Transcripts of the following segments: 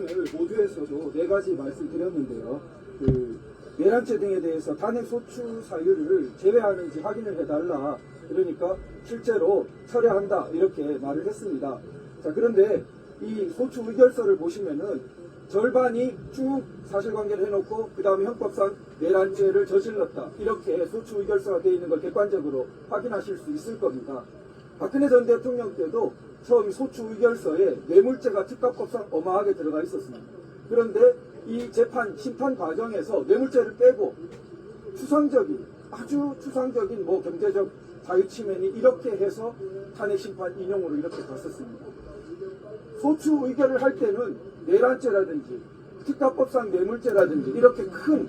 오늘 모두에서도 네 가지 말씀드렸는데요. 그 내란죄 등에 대해서 탄핵 소추 사유를 제외하는지 확인을 해달라. 그러니까 실제로 철회한다 이렇게 말을 했습니다. 자 그런데 이 소추 의결서를 보시면은 절반이 쭉 사실관계를 해놓고 그 다음에 형법상 내란죄를 저질렀다 이렇게 소추 의결서가 되어 있는 걸 객관적으로 확인하실 수 있을 겁니다. 박근혜 전 대통령 때도 처음 소추 의결서에 뇌물죄가 특가법상 어마하게 들어가 있었습니다. 그런데 이 재판 심판 과정에서 뇌물죄를 빼고 추상적인 아주 추상적인 뭐 경제적 자유침해니 이렇게 해서 탄핵 심판 인용으로 이렇게 갔었습니다. 소추 의결을 할 때는 내란죄라든지 특가법상 뇌물죄라든지 이렇게 큰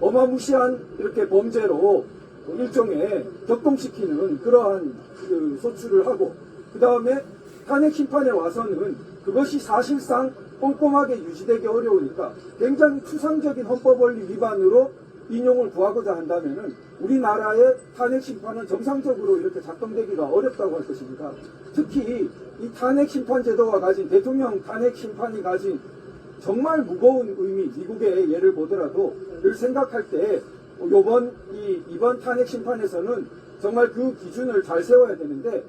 어마무시한 이렇게 범죄로 일종의 격동시키는 그러한 그 소추를 하고 그 다음에 탄핵 심판에 와서는 그것이 사실상 꼼꼼하게 유지되기 어려우니까 굉장히 추상적인 헌법 원리 위반으로 인용을 구하고자 한다면은 우리나라의 탄핵 심판은 정상적으로 이렇게 작동되기가 어렵다고 할 것입니다. 특히 이 탄핵 심판 제도가 가진 대통령 탄핵 심판이 가진 정말 무거운 의미, 미국의 예를 보더라도 를 생각할 때 요번 이 이번 탄핵 심판에서는 정말 그 기준을 잘 세워야 되는데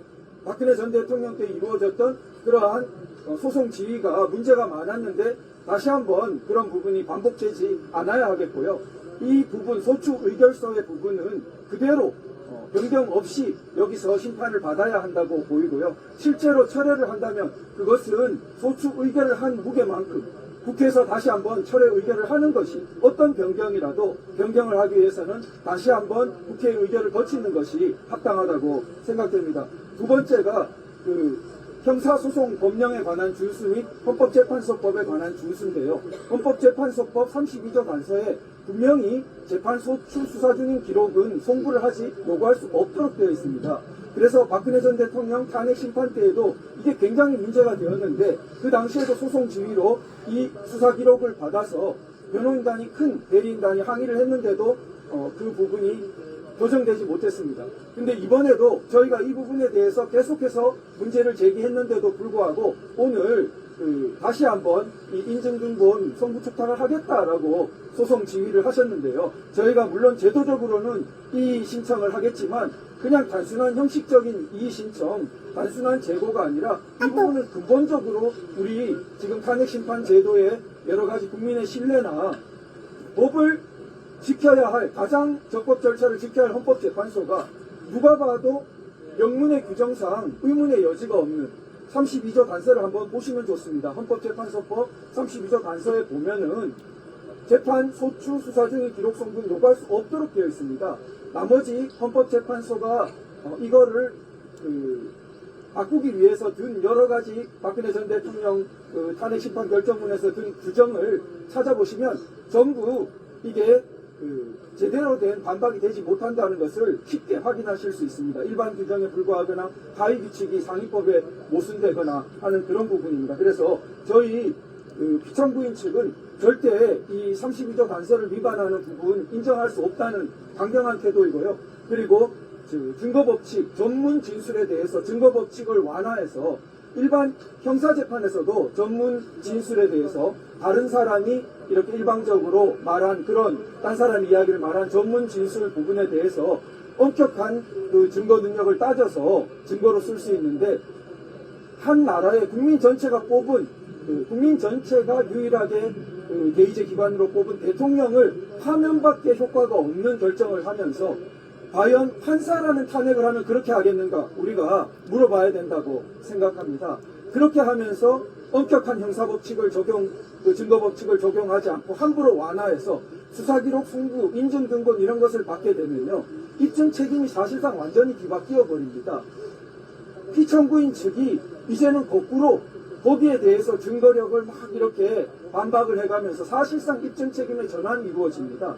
박근혜 전 대통령 때 이루어졌던 그러한 어, 소송 지휘가 문제가 많았는데 다시 한번 그런 부분이 반복되지 않아야 하겠고요. 이 부분 소추 의결서의 부분은 그대로 어, 변경 없이 여기서 심판을 받아야 한다고 보이고요. 실제로 철회를 한다면 그것은 소추 의결을 한 무게만큼 국회에서 다시 한번 철회 의결을 하는 것이 어떤 변경이라도 변경을 하기 위해서는 다시 한번 국회 의결을 거치는 것이 합당하다고 생각됩니다. 두 번째가 그 형사소송 법령에 관한 준수 및 헌법재판소법에 관한 준수인데요. 헌법재판소법 32조 단서에 분명히 재판 소추 수사 중인 기록은 송부를 하지 요구할 수 없도록 되어 있습니다. 그래서 박근혜 전 대통령 탄핵 심판 때에도 이게 굉장히 문제가 되었는데 그 당시에도 소송 지휘로 이 수사 기록을 받아서 변호인단이 큰 대리인단이 항의를 했는데도 어, 그 부분이 교정되지 못했습니다. 근데 이번에도 저희가 이 부분에 대해서 계속해서 문제를 제기했는데도 불구하고 오늘 그 다시 한번 이 인증등본 송부 초탁을 하겠다라고 소송 지휘를 하셨는데요. 저희가 물론 제도적으로는 이 신청을 하겠지만 그냥 단순한 형식적인 이 신청, 단순한 재고가 아니라 이 부분은 근본적으로 우리 지금 탄핵 심판 제도의 여러 가지 국민의 신뢰나 법을 지켜야 할 가장 적법 절차를 지켜야 할 헌법재판소가 누가 봐도 명문의 규정상 의문의 여지가 없는 32조 단서를 한번 보시면 좋습니다. 헌법재판소법 32조 단서에 보면은 재판 소추 수사 중의 기록 송금 요구할 수 없도록 되어 있습니다. 나머지 헌법재판소가 어, 이거를 그 바꾸기 위해서 든 여러 가지 박근혜 전 대통령 그 탄핵 심판 결정문에서 든 규정을 찾아보시면 전부 이게 그 제대로 된 반박이 되지 못한다는 것을 쉽게 확인하실 수 있습니다. 일반 규정에 불과하거나 하위 규칙이 상위법에 모순되거나 하는 그런 부분입니다. 그래서 저희 그 피청구인 측은 절대 이 32조 단서를 위반하는 부분 인정할 수 없다는 강경한 태도이고요. 그리고 그 증거법칙, 전문 진술에 대해서 증거법칙을 완화해서 일반 형사재판에서도 전문 진술에 대해서 다른 사람이 이렇게 일방적으로 말한 그런 딴 사람 이야기를 말한 전문 진술 부분에 대해서 엄격한 그 증거 능력을 따져서 증거로 쓸 수 있는데 한 나라의 국민 전체가 뽑은 그 국민 전체가 유일하게 그 대의제 기관으로 뽑은 대통령을 파면밖에 효과가 없는 결정을 하면서 과연 판사라는 탄핵을 하면 그렇게 하겠는가 우리가 물어봐야 된다고 생각합니다. 그렇게 하면서 엄격한 형사법칙을 적용, 그 증거법칙을 적용하지 않고 함부로 완화해서 수사기록 송부, 인증 등본 이런 것을 받게 되면요. 입증 책임이 사실상 완전히 뒤바뀌어 버립니다. 피청구인 측이 이제는 거꾸로 거기에 대해서 증거력을 막 이렇게 반박을 해가면서 사실상 입증 책임의 전환이 이루어집니다.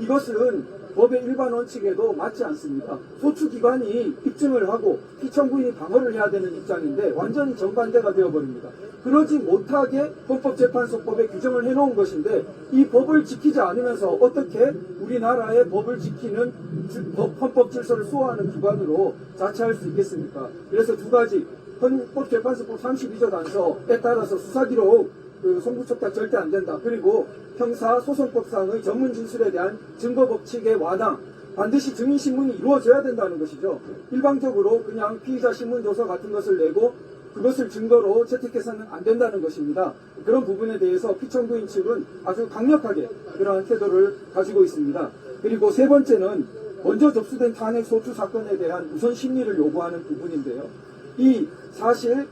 이것은 법의 일반 원칙에도 맞지 않습니다. 소추기관이 입증을 하고 피청구인이 방어를 해야 되는 입장인데 완전히 정반대가 되어버립니다. 그러지 못하게 헌법재판소법에 규정을 해놓은 것인데 이 법을 지키지 않으면서 어떻게 우리나라의 법을 지키는 헌법 질서를 수호하는 기관으로 자처할 수 있겠습니까? 그래서 두 가지 헌법재판소법 32조 단서에 따라서 수사기록 그 송부촉탁 절대 안 된다. 그리고 형사 소송법상의 전문 진술에 대한 증거 법칙의 완화 반드시 증인 신문이 이루어져야 된다는 것이죠. 일방적으로 그냥 피의자 신문 조서 같은 것을 내고 그것을 증거로 채택해서는 안 된다는 것입니다. 그런 부분에 대해서 피청구인 측은 아주 강력하게 그러한 태도를 가지고 있습니다. 그리고 세 번째는 먼저 접수된 탄핵 소추 사건에 대한 우선 심리를 요구하는 부분인데요. 이 사실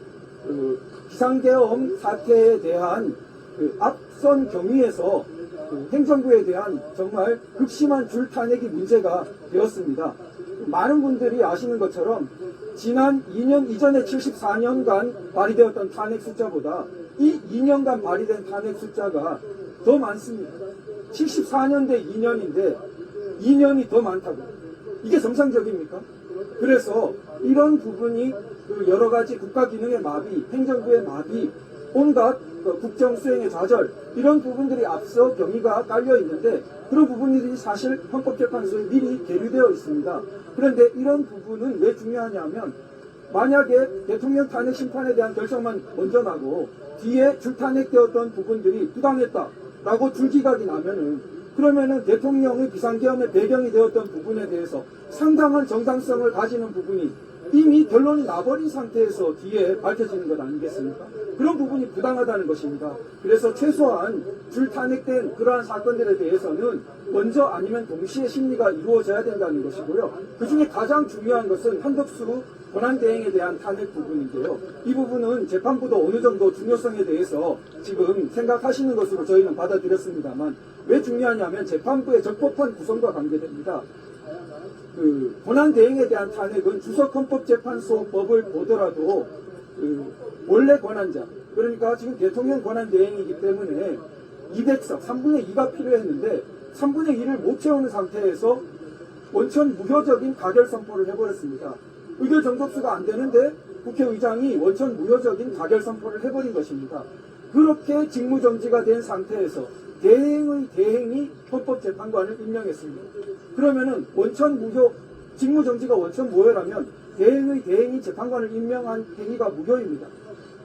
그 비상계엄 사태에 대한 그 앞선 경위에서 그 행정부에 대한 정말 극심한 줄 탄핵이 문제가 되었습니다. 많은 분들이 아시는 것처럼 지난 2년 이전에 74년간 발의되었던 탄핵 숫자보다 이 2년간 발의된 탄핵 숫자가 더 많습니다. 74년 대 2년인데 2년이 더 많다고. 이게 정상적입니까? 그래서 이런 부분이 그 여러 가지 국가 기능의 마비, 행정부의 마비, 온갖 그 국정 수행의 좌절 이런 부분들이 앞서 경위가 깔려 있는데 그런 부분들이 사실 헌법재판소에 미리 계류되어 있습니다. 그런데 이런 부분은 왜 중요하냐면 만약에 대통령 탄핵 심판에 대한 결정만 먼저 나고 뒤에 줄탄핵되었던 부분들이 부당했다라고 줄기각이 나면은 그러면은 대통령의 비상계엄의 배경이 되었던 부분에 대해서 상당한 정당성을 가지는 부분이 이미 결론이 나버린 상태에서 뒤에 밝혀지는 것 아니겠습니까? 그런 부분이 부당하다는 것입니다. 그래서 최소한 줄탄핵된 그러한 사건들에 대해서는 먼저 아니면 동시에 심리가 이루어져야 된다는 것이고요. 그 중에 가장 중요한 것은 한덕수 권한대행에 대한 탄핵 부분인데요. 이 부분은 재판부도 어느 정도 중요성에 대해서 지금 생각하시는 것으로 저희는 받아들였습니다만 왜 중요하냐면 재판부의 적법한 구성과 관계됩니다. 그 권한 대행에 대한 탄핵은 주석헌법재판소법을 보더라도 그 원래 권한자 그러니까 지금 대통령 권한 대행이기 때문에 200석 3분의 2가 필요했는데 3분의 1을 못 채우는 상태에서 원천 무효적인 가결 선포를 해버렸습니다. 의결 정족수가 안 되는데 국회의장이 원천 무효적인 가결 선포를 해버린 것입니다. 그렇게 직무정지가 된 상태에서 대행의 대행이 헌법재판관을 임명했습니다. 그러면은 원천 무효, 직무정지가 원천 무효라면 대행의 대행이 재판관을 임명한 행위가 무효입니다.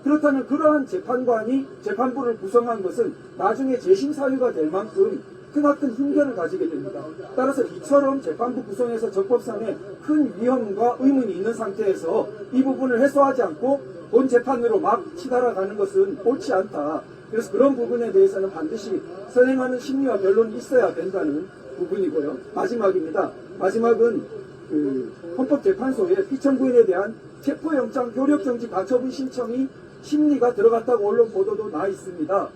그렇다면 그러한 재판관이 재판부를 구성한 것은 나중에 재심 사유가 될 만큼 크나큰 흉결을 가지게 됩니다. 따라서 이처럼 재판부 구성에서 적법성에 큰 위험과 의문이 있는 상태에서 이 부분을 해소하지 않고 본 재판으로 막 치달아가는 것은 옳지 않다. 그래서 그런 부분에 대해서는 반드시 선행하는 심리와 변론이 있어야 된다는 부분이고요. 마지막입니다. 마지막은 그 헌법재판소에 피청구인에 대한 체포영장 효력정지 가처분 신청이 심리가 들어갔다고 언론 보도도 나 있습니다.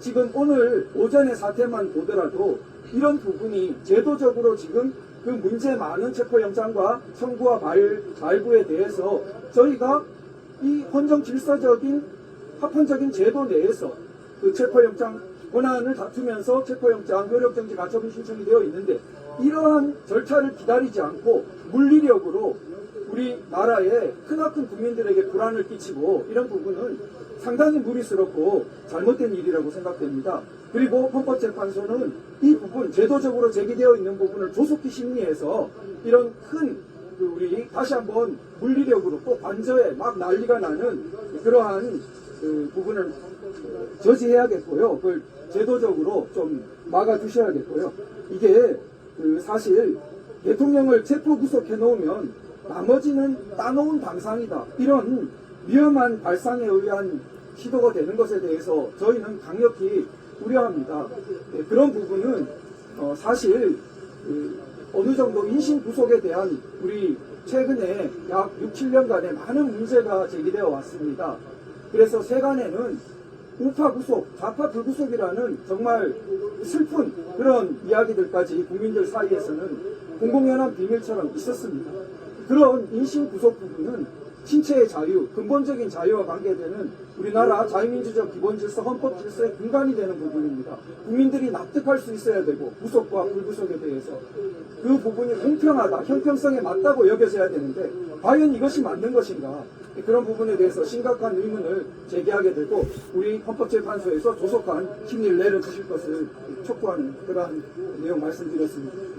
지금 오늘 오전의 사태만 보더라도 이런 부분이 제도적으로 지금 그 문제 많은 체포영장과 청구와 발, 발부에 대해서 저희가 이 헌정 질서적인 합헌적인 제도 내에서 그 체포영장 권한을 다투면서 체포영장 효력정지 가처분 신청이 되어 있는데 이러한 절차를 기다리지 않고 물리력으로 우리 나라의 크나큰 국민들에게 불안을 끼치고 이런 부분은 상당히 무리스럽고 잘못된 일이라고 생각됩니다. 그리고 헌법재판소는 이 부분 제도적으로 제기되어 있는 부분을 조속히 심리해서 이런 큰그 우리 다시 한번 물리력으로 또 관저에 막 난리가 나는 그러한 그 부분을 저지해야겠고요. 그걸 제도적으로 좀 막아주셔야겠고요. 이게 그 사실 대통령을 체포 구속해 놓으면 나머지는 따놓은 방상이다. 이런 위험한 발상에 의한 시도가 되는 것에 대해서 저희는 강력히 우려합니다. 네, 그런 부분은 어, 사실 그 어느 정도 인신 구속에 대한 우리 최근에 약 6, 7년간의 많은 문제가 제기되어 왔습니다. 그래서 세간에는 우파 구속, 좌파 불구속이라는 정말 슬픈 그런 이야기들까지 국민들 사이에서는 공공연한 비밀처럼 있었습니다. 그런 인신 구속 부분은 신체의 자유, 근본적인 자유와 관계되는 우리나라 자유민주적 기본 질서, 헌법 질서의 근간이 되는 부분입니다. 국민들이 납득할 수 있어야 되고 구속과 불구속에 대해서 그 부분이 공평하다, 형평성에 맞다고 여겨져야 되는데 과연 이것이 맞는 것인가? 그런 부분에 대해서 심각한 의문을 제기하게 되고 우리 헌법재판소에서 조속한 심리를 내려주실 것을 촉구하는 그러한 내용 말씀드렸습니다.